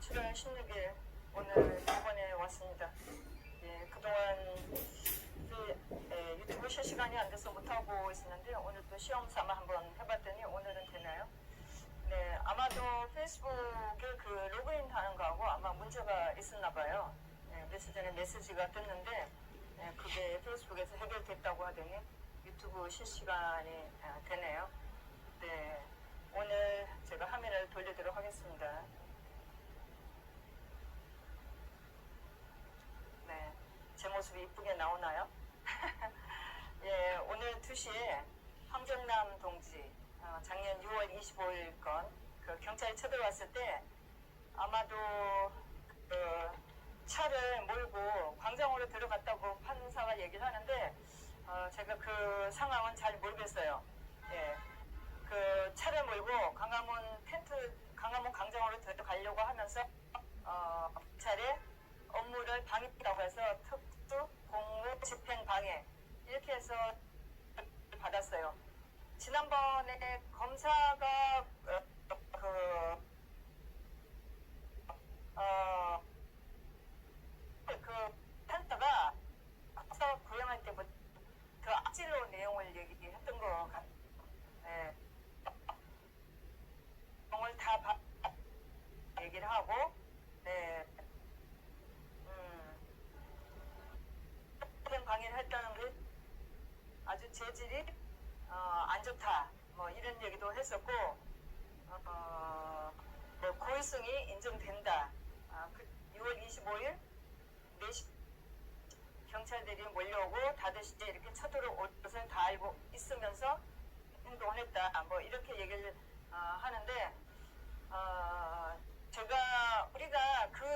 7월 16일 오늘 이번에 왔습니다. 예, 그동안 그, 예, 유튜브 실시간이 안 돼서 못하고 있었는데 오늘 또 시험 삼아 한번 해봤더니 오늘은 되나요? 네, 아마도 페이스북에 그 로그인 하는 거하고 아마 문제가 있었나 봐요. 네, 며칠 전에 메시지가 떴는데 네, 그게 페이스북에서 해결됐다고 하더니 유튜브 실시간이 아, 되네요. 네, 오늘 제가 화면을 돌리도록 하겠습니다. 네, 제 모습이 이쁘게 나오나요? 예, 오늘 2시에 황정남 동지, 어, 작년 6월 25일 건, 그 경찰이 쳐들어왔을 때, 아마도, 그, 차를 몰고 광장으로 들어갔다고 판사가 얘기를 하는데, 어, 제가 그 상황은 잘 모르겠어요. 예. 그 차를 몰고 강화문 텐트, 강화문 광장으로 들어가려고 하면서, 어, 차례 업무를 방해했다고 해서 특수 공무 집행 방해 해서 받았어요. 지난번에 검사가 어, 그 어, 그 판사가 앞서 구형할 때부터 그 악질로 내용을 얘기했던 것 같아요. 예. 내용을 다 바- 얘기를 하고, 네. 음, 집행 방해를 했다는 게 아주 재질이 어, 안 좋다. 뭐 이런 얘기도 했었고, 어, 뭐 고의성이 인정된다. 아, 그 6월 25일 4시 경찰들이 몰려오고 다들 이제 이렇게 쳐들어 올 것을 다 알고 있으면서 행동을 했다. 뭐 이렇게 얘기를 어, 하는데 어, 제가 우리가 그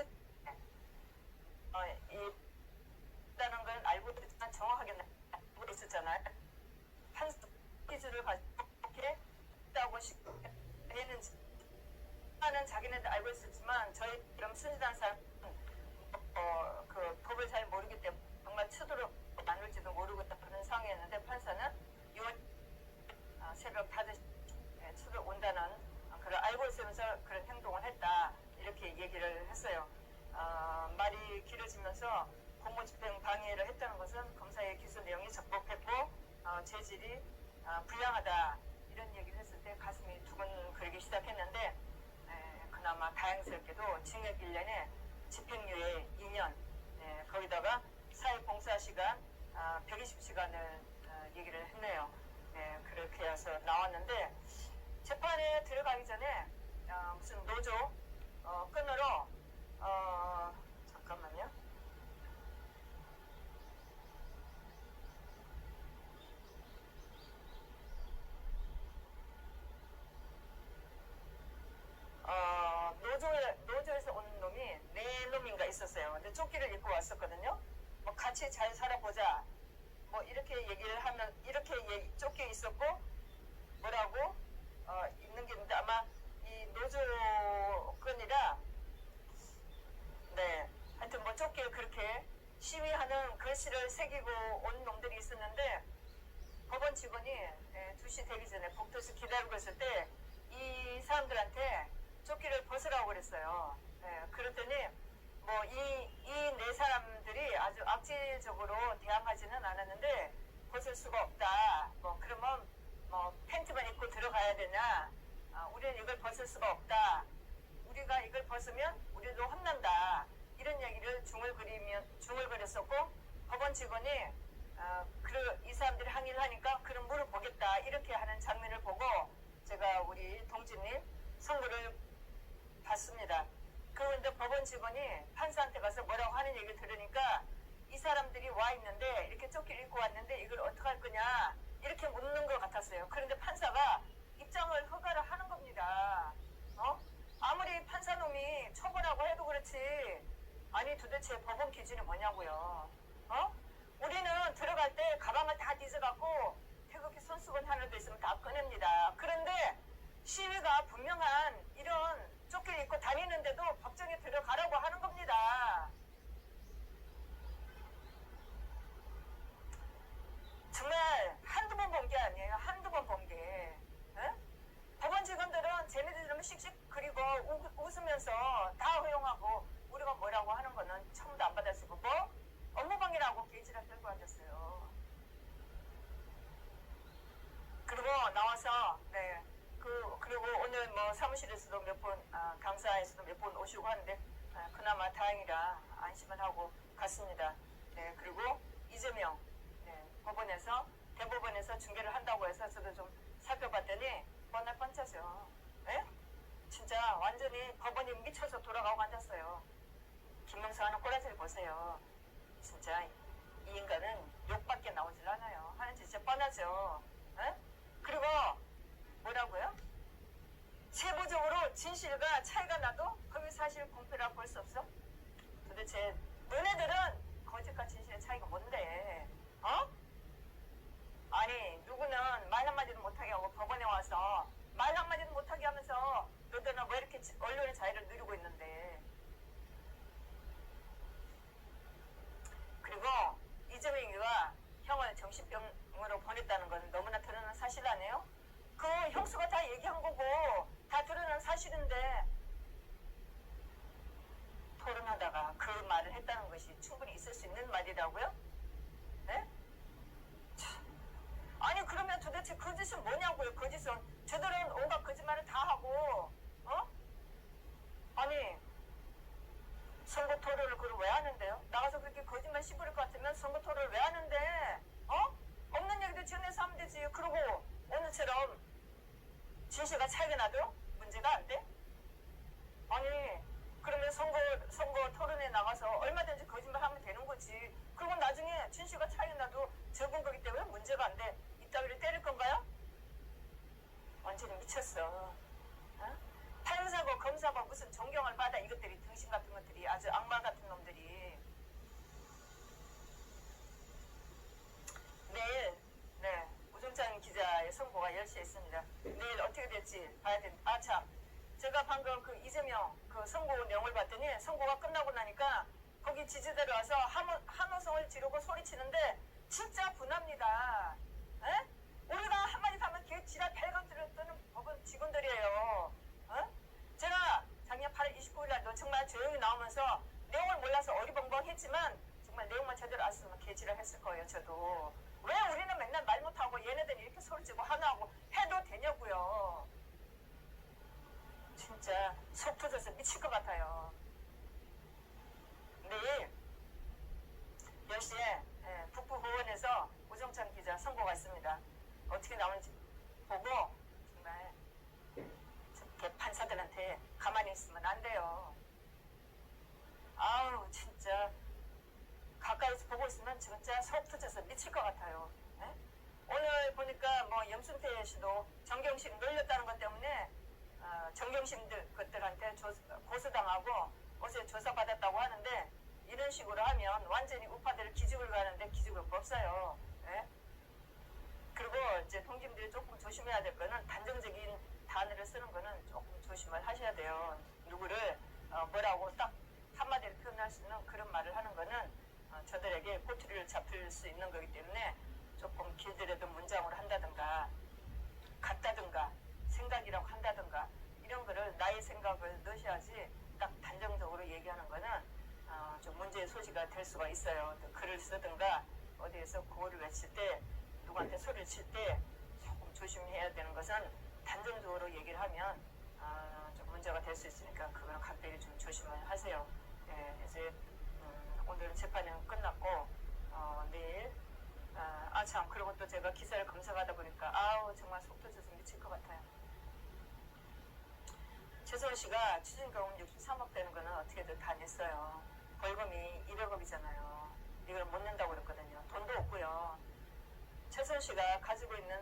어, 이, 있다는 걸 알고 있지만 정확하게 알고 있었잖아요. 가지고 이렇게 있다고 시- 했는지 하는 자기네도 알고 있었지만 저희 이런 순진한 사람은 어, 그 법을 잘 모르기 때문에 정말 치도록 나눌지도 모르고 그런 상황이었는데 판사는 6월 어, 새벽 5시 에 치도록 온다는 어, 그걸 알고 있으면서 그런 행동을 했다 이렇게 얘기를 했어요. 어, 말이 길어지면서 공무집행 방해를 했다는 것은 검사의 기소 내용이 적법했고 어, 재질이 어, 불량하다 이런 얘기를 했을 때 가슴이 두근거리기 시작했는데 에, 그나마 다행스럽게도 징역 1년에 집행유예 2년 에, 거기다가 사회봉사시간 아, 120시간을 어, 얘기를 했네요. 에, 그렇게 해서 나왔는데 재판에 들어가기 전에 어, 무슨 노조 어, 끈으로 9시 되기 전에 복도에서 기다리고 있을 때 이 사람들한테 조끼를 벗으라고 그랬어요. 예, 뭐 네, 그랬더니 뭐 이 이 네 사람들이 아주 악질적으로 대항하지는 않았는데 벗을 수가 없다. 뭐 그러면 뭐 팬티만 입고 들어가야 되냐? 아, 우리는 이걸 벗을 수가 없다. 우리가 이걸 벗으면 우리도 혼난다. 이런 얘기를 중얼거리면 중얼거렸었고 법원 직원이 어, 그러, 이 사람들이 와 있는데 이렇게 조끼를 입고 왔는데 이걸 어떻게 할 거냐 이렇게 묻는 것 같았어요. 그런데 판사가 입장을 허가를 하는 겁니다. 어? 아무리 판사놈이 처벌하고 해도 그렇지 아니 도대체 법원 기준이 뭐냐고요. 어? 우리는 들어갈 때 가방을 다 뒤져갖고 태극기 손수건 하나 더 있으면 다 꺼냅니다. 그런데 시위가 분명한 이런 조끼를 입고 다니는데도 법정에 들어가라고 하는 겁니다. 정말 한두 번 본 게 아니에요. 한두 번 본 게. 응? 법원 직원들은 쟤네들 이름 씩씩 그리고 우, 웃으면서 다 허용하고 우리가 뭐라고 하는 거는 전부 다 안 받아주고 뭐 업무방해라고 개지랄 들고 앉았어요. 그리고 나와서 네. 그 그리고 오늘 뭐 사무실에서도 몇번 아, 강사에서도 몇 번 오시고 하는데 아, 그나마 다행이라 안심을 하고 갔습니다. 네 그리고 이재명 법원에서, 대법원에서 중계를 한다고 해서 저도 좀 살펴봤더니, 뻔할 뻔짜죠. 예? 진짜 완전히 법원이 미쳐서 돌아가고 앉았어요. 김명수 하는 꼬라지를 보세요. 진짜 이 인간은 욕밖에 나오질 않아요. 하는 짓이 뻔하죠. 예? 그리고 뭐라고요? 세부적으로 진실과 차이가 나도 거기 사실 공표라고 볼수 없어? 도대체 너네들은 거짓과 진실의 차이가 뭔데? 어? 아니 누구는 말 한마디도 못하게 하고 법원에 와서 말 한마디도 못하게 하면서 너들은 왜 이렇게 지- 언론의 자유를 누리고 있는데 그리고 이재명이가 형을 정신병으로 보냈다는 건 너무나 드러난 사실 아니에요? 그 형수가 다 얘기한 거고 다 드러난 사실인데 토론하다가 그 말을 했다는 것이 충분히 있을 수 있는 말이라고요? 네? 참. 아니 그러면 도대체 거짓은 뭐냐고요 거짓은 저들은 온갖 거짓말을 다 하고 어? 아니 선거 토론을 그걸 왜 하는데요? 나가서 그렇게 거짓말 씹을 것 같으면 선거 토론을 왜 하는데? 어? 없는 얘기도 전해서 하면 되지. 그러고 오늘처럼 진실과 차이가 나도 문제가 안 돼? 아니 그러면 선거 선거 토론에 나가서 얼마든지 거짓말 하면 되는 거지. 그리고 나중에 진실과 차이가 나도 적은 거기 때문에 문제가 안 돼. 이따위를 때릴 건가요? 완전히 미쳤어. 어? 판사고 검사고 무슨 존경을 받아 이것들이 등신 같은 것들이 아주 악마 같은 놈들이 내일 네 우종찬 기자의 10시에 있습니다. 내일 어떻게 될지 봐야 된다. 아 참. 제가 방금 그 이재명 그 선고 내용을 봤더니 선고가 끝나고 나니까 거기 지지대로 와서 한호, 한호성을 지르고 소리치는데 진짜 분합니다. 에? 우리가 한마디 하면 걔 지랄 발광들을 뜨는 법원 직원들이에요. 어? 제가 작년 8월 29일 날도 정말 조용히 나오면서 내용을 몰라서 어리벙벙했지만 정말 내용만 제대로 알았으면 개지를 했을 거예요 저도. 왜 우리는 맨날 말 못하고 얘네들이 이렇게 소리치고 하나하고 해도 되냐고요 진짜 속 터져서 미칠 것 같아요 내일 10시에 예, 북부법원에서 우정찬 기자 선고가 있습니다 어떻게 나오는지 보고 정말 판사들한테 가만히 있으면 안 돼요. 아우 진짜 가까이서 보고 있으면 진짜 속 터져서 미칠 것 같아요. 예? 오늘 보니까 뭐 염순태 씨도 정경심 놀렸다는 것 때문에 어, 정경심들 것들한테 조- 고소당하고 어제 조사받았다고 하는데 이런 식으로 하면 완전히 우파들 기죽을 가는데 기죽을 거 없어요. 예? 그리고 이제 통님들이 조금 조심해야 될 거는 단정적인 단어를 쓰는 거는 조금 조심을 하셔야 돼요. 누구를 어, 뭐라고 딱 한마디로 표현할 수 있는 그런 말을 하는 거는 어, 저들에게 꼬투리를 잡힐 수 있는 거기 때문에 조금 길더라도 문장으로 한다든가 같다든가 생각이라고 한다든가 이런 거를 나의 생각을 넣으셔야지 딱 단정적으로 얘기하는 거는 어, 좀 문제의 소지가 될 수가 있어요. 또 글을 쓰든가 어디에서 구호를 외칠 때 누구한테 소리를 칠 때 조금 조심해야 되는 것은 단정적으로 얘기를 하면 아, 좀 문제가 될 수 있으니까 그거는 각별히 좀 조심을 하세요. 예, 이제 음, 오늘은 재판은 끝났고 어, 내일 아 참 그리고 또 제가 기사를 검색하다 보니까 아우 정말 속 터져서 미칠 것 같아요. 최소원 씨가 추징금 63억 되는 거는 어떻게든 다 냈어요. 벌금이 200억이잖아요. 이걸 못 낸다고 그랬거든요. 돈도 없고요. 최선 씨가 가지고 있는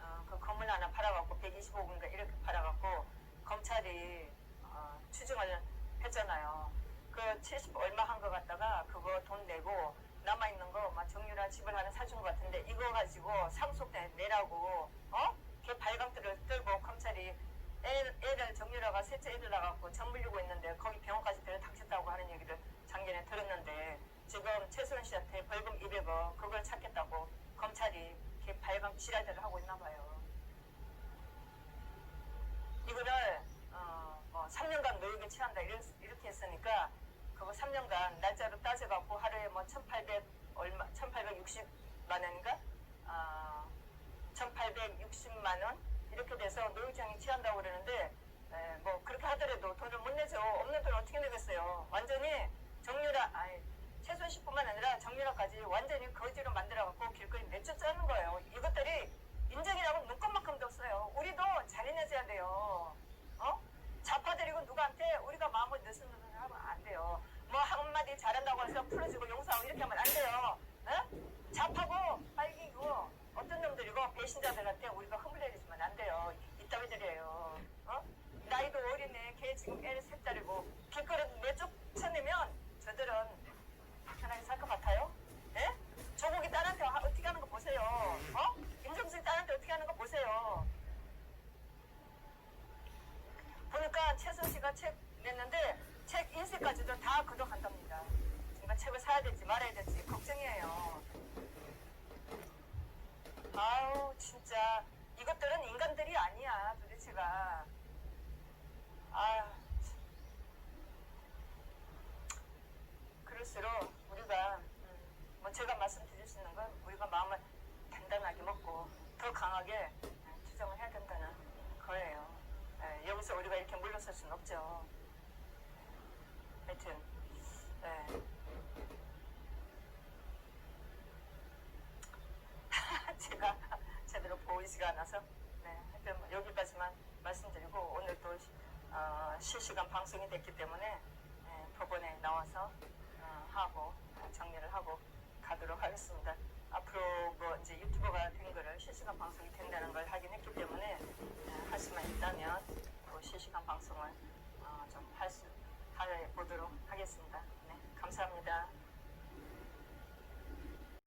어, 그 건물 하나 팔아갖고 125억인가 이렇게 팔아갖고 검찰이 어, 추징을 했잖아요. 그 70 얼마 한 거 갖다가 그거 돈 내고 남아있는 거 막 정유라 집을 하나 사준 것 같은데 이거 가지고 상속세 내라고 어? 걔 발광들을 들고 검찰이 애, 애를 정유라가 셋째 애를 낳아갖고 전 물리고 있는데 거기 병원까지 데려닥쳤다고 하는 얘기를 작년에 들었는데 지금 최소연 씨한테 벌금 200억 그걸 찾겠다고 검찰이 걔 발광 지랄들을 하고 있나 봐요. 이거를 어, 뭐 3년간 노역에 취한다 이렇게 했으니까 3년간 날짜로 따져갖고 하루에 뭐 1,800 얼마 1,860만 원인가? 어, 1,860만 원 이렇게 돼서 노유장이 취한다고 그러는데 에, 뭐 그렇게 하더라도 돈을 못 내죠. 없는 돈 어떻게 내겠어요? 완전히 정유라 아니 최순실뿐만 아니라 정유라까지 완전히 거지로 만들어갖고 길거리 내쫓 짜는 거예요. 이것들이 인정이라고 눈꼽만큼도 없어요. 우리도 잘해내줘야 돼요. 어? 자파들이고 누구한테 우리가 마음을 느슨느슨 하면 안 돼요. 뭐 한마디 잘한다고 해서 풀어주고 용서하고 이렇게 하면 안 돼요. 어? 잡하고 빨기고 어떤 놈들이고 배신자들한테 우리가 흠을 내리시면 안 돼요. 이따위들이에요. 어? 나이도 어리네. 걔 지금 애를 셋짜리고 길거리 내쫓아내면 저들은 편하게 살 것 같아요? 예? 조국이 딸한테 하- 어떻게 하는 거 보세요. 어? 김정숙이 딸한테 어떻게 하는 거 보세요. 보니까 최선 씨가 책 냈는데 책 인쇄까지도 다 그려간답니다. 제가 책을 사야 될지 말아야 될지 걱정이에요. 아우 진짜 이것들은 인간들이 아니야 도대체가. 아 그럴수록 우리가 음, 뭐 제가 말씀드릴 수 있는 건 우리가 마음을 단단하게 먹고 더 강하게 음, 투정을 해야 된다는 거예요. 예, 여기서 우리가 이렇게 물러설 수는 없죠. 하여튼 예. 제가 제대로 보이지가 않아서 네, 하여튼 뭐 여기까지만 말씀드리고 오늘 또 어, 실시간 방송이 됐기 때문에 예, 법원에 나와서 어, 하고 어, 정리를 하고 가도록 하겠습니다. 앞으로 뭐 이제 유튜버가 된 거를 실시간 방송이 된다는 걸 확인했기 때문에 예, 할 수만 있다면 또 실시간 방송을 어, 좀할 수, 해 보도록 하겠습니다. 감사합니다.